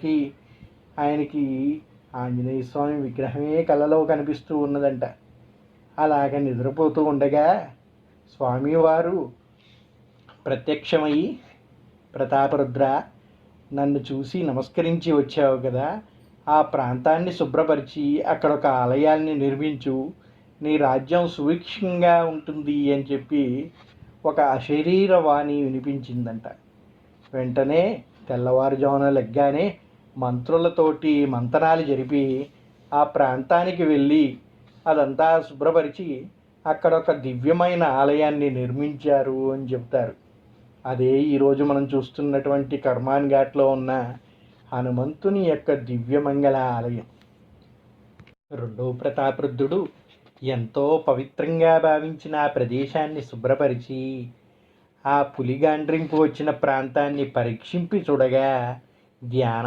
మనకి ఆయనకి ఆంజనేయ స్వామి విగ్రహమే కళ్ళలో కనిపిస్తూ ఉన్నదంట. అలాగ నిద్రపోతూ ఉండగా స్వామివారు ప్రత్యక్షమై ప్రతాపరుద్ర నన్ను చూసి నమస్కరించి వచ్చావు కదా ఆ ప్రాంతాన్ని శుభ్రపరిచి అక్కడ ఒక ఆలయాన్ని నిర్మించు నీ రాజ్యం సువీక్షంగా ఉంటుంది అని చెప్పి ఒక అశరీర వాణి వినిపించిందంట. వెంటనే తెల్లవారుజామున లెగ్గానే మంత్రులతోటి మంతనాలు జరిపి ఆ ప్రాంతానికి వెళ్ళి అదంతా శుభ్రపరిచి అక్కడ ఒక దివ్యమైన ఆలయాన్ని నిర్మించారు అని చెప్తారు. అదే ఈరోజు మనం చూస్తున్నటువంటి కర్మాన్ ఘాట్లో ఉన్న హనుమంతుని యొక్క దివ్యమంగళ ఆలయం. రెండవ ప్రతాపరుద్ధుడు ఎంతో పవిత్రంగా భావించిన ఆ ప్రదేశాన్ని శుభ్రపరిచి ఆ పులిగాండ్రింపు వచ్చిన ప్రాంతాన్ని పరీక్షింపి చూడగా ధ్యాన